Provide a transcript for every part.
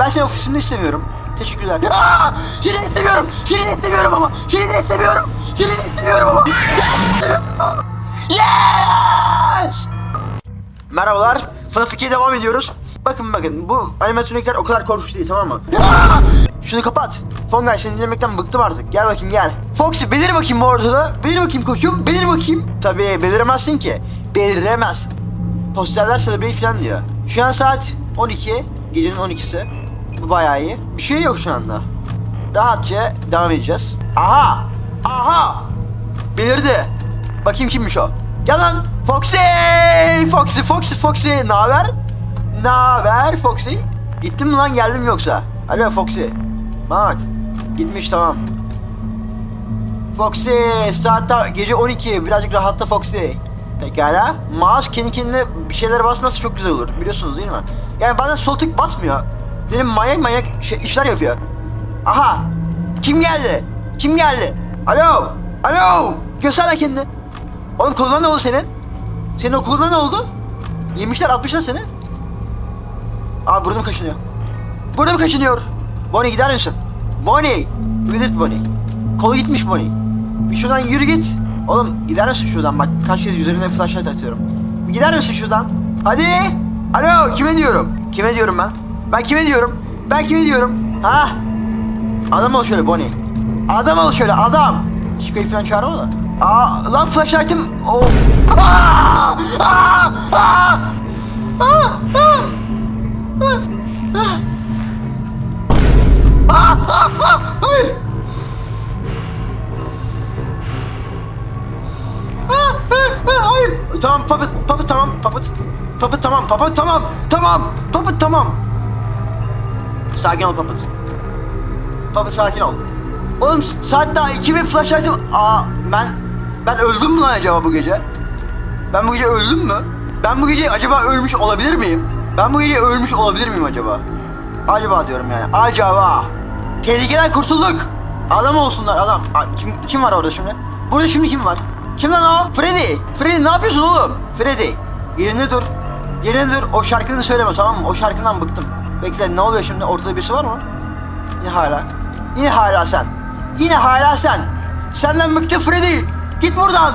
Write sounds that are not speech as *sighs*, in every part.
Ben seni ofisimde istemiyorum. Teşekkürler. Aa! Seni istemiyorum. Seni istemiyorum ama. Seni istemiyorum. Seni istemiyorum ama. Yes! Merhabalar. FNAF 2'ye devam ediyoruz. Bakın bakın bu animatronikler o kadar korkunç değil tamam mı? Şunu kapat. Fongay seni dinlemekten bıktım artık. Gel bakayım gel. Foxy belir bakayım bu ortada. Belir bakayım koçum. Belir bakayım. Tabii beliremezsin ki. Beliremezsin. Posterler celebrate falan diyor. Şu an saat 12. Gecenin 12'si. Bu bayağı iyi. Bir şey yok şu anda. Rahatça devam edeceğiz. Aha! Aha! Belirdi. Bakayım kimmiş o. Gel lan. Foxy! Foxy, Foxy, Foxy. Ne haber Foxy? Gittin mi lan geldim yoksa? Alo Foxy. Bak. Gitmiş tamam. Foxy saat gece 12 birazcık rahatla Foxy. Pekala. Mouse kendi kendine bir şeyler basması çok güzel olur. Biliyorsunuz değil mi? Yani bazen sol tık basmıyor. Dedim manyak manyak şey, işler yapıyor. Aha. Kim geldi? Kim geldi? Alo. Alo. Göster kendini. Oğlum koluna ne oldu senin? Senin o koluna ne oldu? Yemişler atmışlar seni. Aa burnum kaşınıyor. Burnum kaşınıyor. Bonnie gider misin? Bonnie. Visit Bonnie. Kolu gitmiş Bonnie. Bir şuradan yürü git. Oğlum gider misin şuradan bak kaç kez üzerine flashlight atıyorum. Bir gider misin şuradan? Hadi. Alo kime diyorum? Kime diyorum ben? Ben kime diyorum? Ben kime diyorum? Ha? Adam ol şöyle Bonnie. Adam ol şöyle adam. Şikayı falan çağırma da. Aa lan flashlight'ım. Oh. Aa! Aa! Aa! Aa! Aa! Aa! Aa! Hayır. Aa, aa, Hayır. Tamam papıt papıt tamam papıt. Papıt tamam papıt tamam tamam papıt tamam. Sakin ol papıt. Papıt sakin ol. Oğlum saat daha iki ve flashlight'ım... Aa ben... Ben öldüm mü lan acaba bu gece? Ben bu gece öldüm mü? Ben bu gece acaba ölmüş olabilir miyim? Ben bu gece ölmüş olabilir miyim acaba? Acaba diyorum yani. Acaba. Tehlikeden kurtulduk. Adam olsunlar adam. Aa, kim, kim var orada şimdi? Burada şimdi kim var? Kim lan o? Freddy. Freddy ne yapıyorsun oğlum? Freddy. Yerinde dur. Yerinde dur. O şarkını söyleme tamam mı? O şarkından bıktım. Bekle ne oluyor şimdi? Ortada birisi var mı? Yine hala. Yine hala sen. Yine hala sen. Senden bıktım Freddy. Git buradan.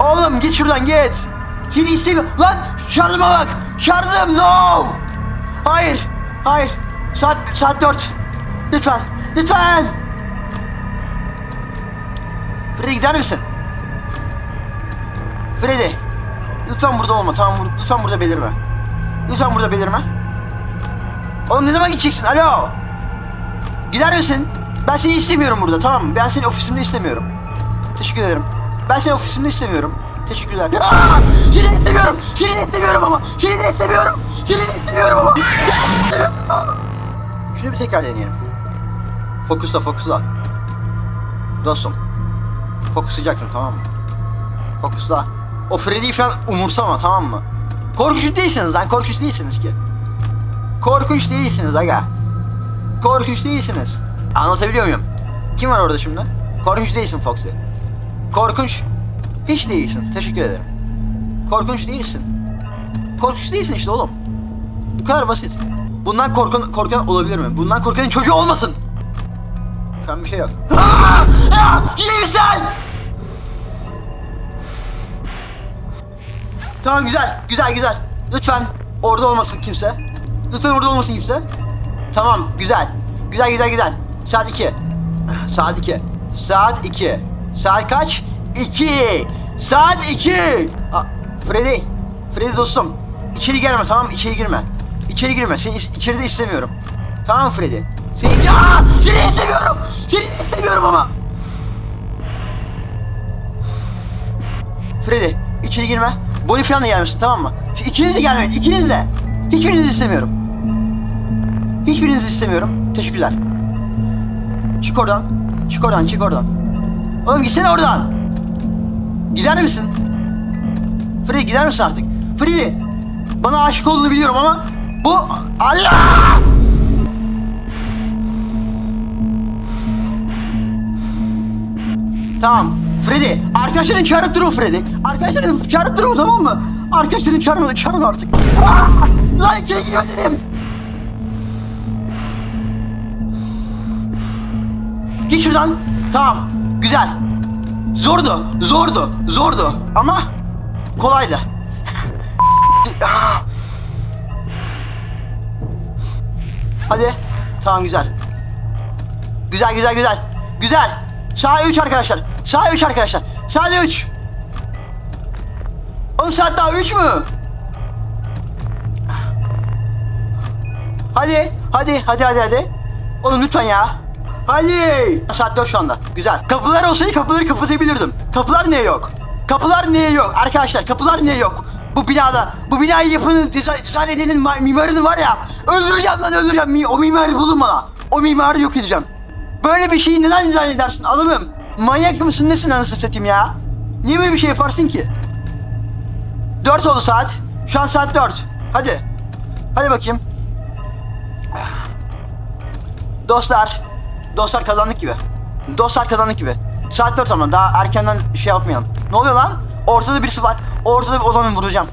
Oğlum git şuradan git. Seni istemiyorum. Lan şarjıma bak. Şarjım no. Hayır. Hayır. Saat, saat dört. Lütfen. Lütfen. Freddy gider misin? Freddy. Lütfen burada olma. Tamam bur- lütfen burada belirme. Lütfen burada belirme. Oğlum ne zaman gideceksin? Alo. Gider misin? Ben seni istemiyorum burada tamam mı? Ben seni ofisimde istemiyorum. Teşekkür ederim. Ben seni ofisimde istemiyorum. Teşekkürler. Aa! Seni istemiyorum. Seni istemiyorum ama. Seni istemiyorum. Seni istemiyorum ama. Seni istemiyorum. Şunu bir tekrar deneyelim. Fokusla fokusla. Dostum. Fokuslayacaksın tamam mı? Fokusla. O Freddy'yi falan umursama tamam mı? Korkunç değilsiniz lan korkunç değilsiniz ki. Korkunç değilsiniz aga. Korkunç değilsiniz. Anlatabiliyor muyum? Kim var orada şimdi? Korkunç değilsin Foxy. Korkunç hiç değilsin. Teşekkür ederim. Korkunç değilsin. Korkunç değilsin işte oğlum. Bu kadar basit. Bundan korkan, korkan olabilir mi? Bundan korkanın çocuğu olmasın. Şu an bir şey yok. Aa! İyi misin? Tamam güzel, güzel, güzel. Lütfen orada olmasın kimse. Lütfen orada olmasın kimse. Tamam, güzel. Güzel, güzel, güzel. Saat 2. *sighs* Saat 2. Saat 2. Saat kaç? 2. Saat 2. Aa, Freddy. Freddy dostum. İçeri gelme tamam mı? İçeri girme. İçeri girme. Seni içeride istemiyorum. Tamam mı Freddy? Seni... Ya! Seni istemiyorum. Seni istemiyorum ama. Freddy içeri girme. Bonnie falan da gelmesin tamam mı? İkiniz de gelmeyin. ikiniz de. Hiçbirinizi istemiyorum. Hiçbirinizi istemiyorum. Teşekkürler. Çık oradan. Çık oradan, çık oradan. Oğlum gitsene oradan. Gider misin? Freddy gider misin artık? Freddy. Bana aşık olduğunu biliyorum ama bu... Allah! Tamam. Freddy. Arkadaşlarını çağırıp durun Freddy. Arkadaşlarını çağırıp durun tamam mı? Arkadaşlarını çağırın, çağırın artık. Ah! Lan dedim. Şuradan. Tamam. Güzel. Zordu. Zordu. Zordu. Ama kolaydı. *laughs* Ah. Hadi. Tamam güzel. Güzel güzel güzel. Güzel. Sağ 3 arkadaşlar. Sağ 3 arkadaşlar. Sağ 3. 10 saat daha 3 mü? Hadi. Hadi hadi hadi hadi. Oğlum lütfen ya. Hadi. Saat 4 şu anda. Güzel. Kapılar olsaydı kapıları kapatabilirdim. Kapılar niye yok? Kapılar niye yok? Arkadaşlar kapılar niye yok? Bu binada, bu binayı yapanın, dizayn, edenin ma- mimarını var ya, öldüreceğim lan öldüreceğim. O mimarı bulun bana. O mimarı yok edeceğim. Böyle bir şeyi neden dizayn edersin adamım? Manyak mısın nesin anasını satayım ya? Niye böyle bir şey yaparsın ki? 4 oldu saat. Şu an saat 4. Hadi. Hadi bakayım. Dostlar. Dostlar kazandık gibi. Dostlar kazandık gibi. Saat 4 ama daha erkenden şey yapmayalım. Ne oluyor lan? Ortada birisi var. Ortada bir olanı vuracağım.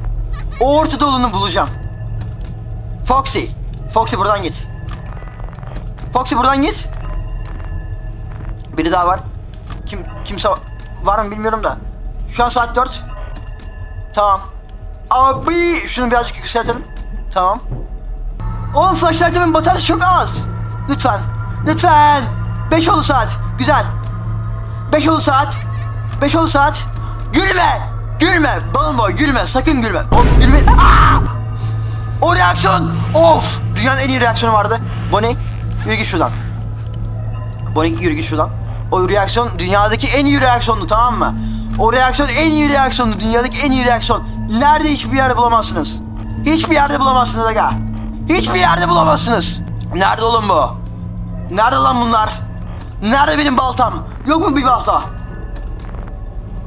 O ortada olanı bulacağım. Foxy. Foxy buradan git. Foxy buradan git. Biri daha var. Kim kimse var mı bilmiyorum da. Şu an saat 4. Tamam. Abi şunu birazcık yükseltelim. Tamam. Oğlum flashlight'ımın bataryası çok az. Lütfen. Lütfen. 5 oldu saat. Güzel. 5 oldu saat. 5 oldu saat. Gülme. Gülme. Bomboy gülme. Sakın gülme. O gülme. Aa! O reaksiyon. Of. Dünyanın en iyi reaksiyonu vardı. Bonnie yürü git şuradan. Bonnie yürü git şuradan. O reaksiyon dünyadaki en iyi reaksiyondu tamam mı? O reaksiyon en iyi reaksiyondu. Dünyadaki en iyi reaksiyon. Nerede hiçbir yerde bulamazsınız. Hiçbir yerde bulamazsınız aga. Hiçbir yerde bulamazsınız. Nerede oğlum bu? Nerede lan bunlar? Nerede benim baltam? Yok mu bir balta?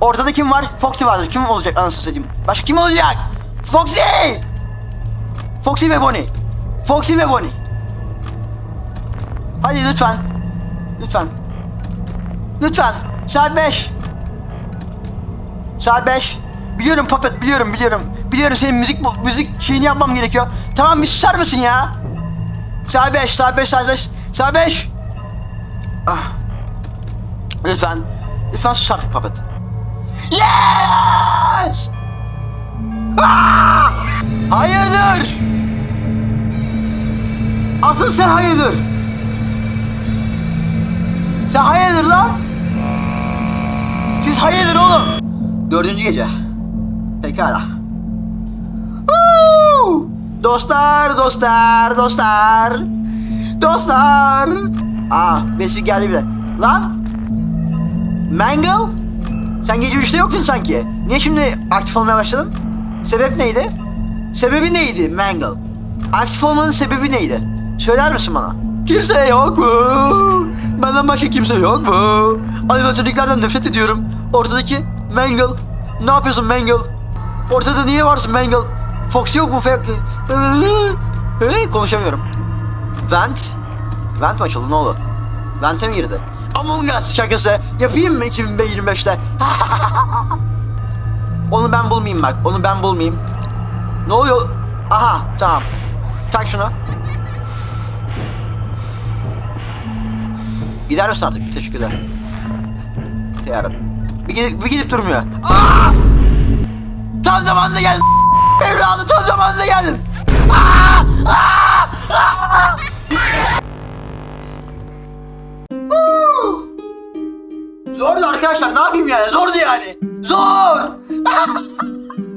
Ortada kim var? Foxy vardır. Kim olacak anasını satayım? Başka kim olacak? Foxy! Foxy ve Bonnie. Foxy ve Bonnie. Hadi lütfen. Lütfen. Lütfen. Saat 5. Saat 5. Biliyorum Puppet biliyorum biliyorum. Biliyorum senin müzik müzik şeyini yapmam gerekiyor. Tamam bir susar mısın ya? Saat 5, saat 5, saat 5, 5. Ah. Lütfen. Lütfen sus artık Puppet. Yes! Ah! Hayırdır? Asıl sen hayırdır? Sen hayırdır lan? Siz hayırdır oğlum? Dördüncü gece. Pekala. Woo! Dostlar, dostlar, dostlar. Dostlar. Aa, Besi geldi bile. Lan? Mangle? Sen gece üçte yoktun sanki. Niye şimdi aktif olmaya başladın? Sebep neydi? Sebebi neydi Mangle? Aktif olmanın sebebi neydi? Söyler misin bana? Kimse yok mu? Benden başka kimse yok mu? Animatörlüklerden nefret ediyorum. Ortadaki Mangle. Ne yapıyorsun Mangle? Ortada niye varsın Mangle? Fox yok mu? Fe- Ee, Konuşamıyorum. Vent? Vent mi açıldı ne oldu? Vent'e mi girdi? Among Us şakası yapayım mı 2025'te? *laughs* onu ben bulmayayım bak. Onu ben bulmayayım. Ne oluyor? Aha tamam. Tak şunu. Gider misin artık? Teşekkürler. Yarım. Bir gidip, bir gidip durmuyor. Aa! Tam zamanında geldin. Evladım tam zamanında geldin. Aa! Aa! Aa! Zordu arkadaşlar ne yapayım yani zordu yani. Zor. *laughs*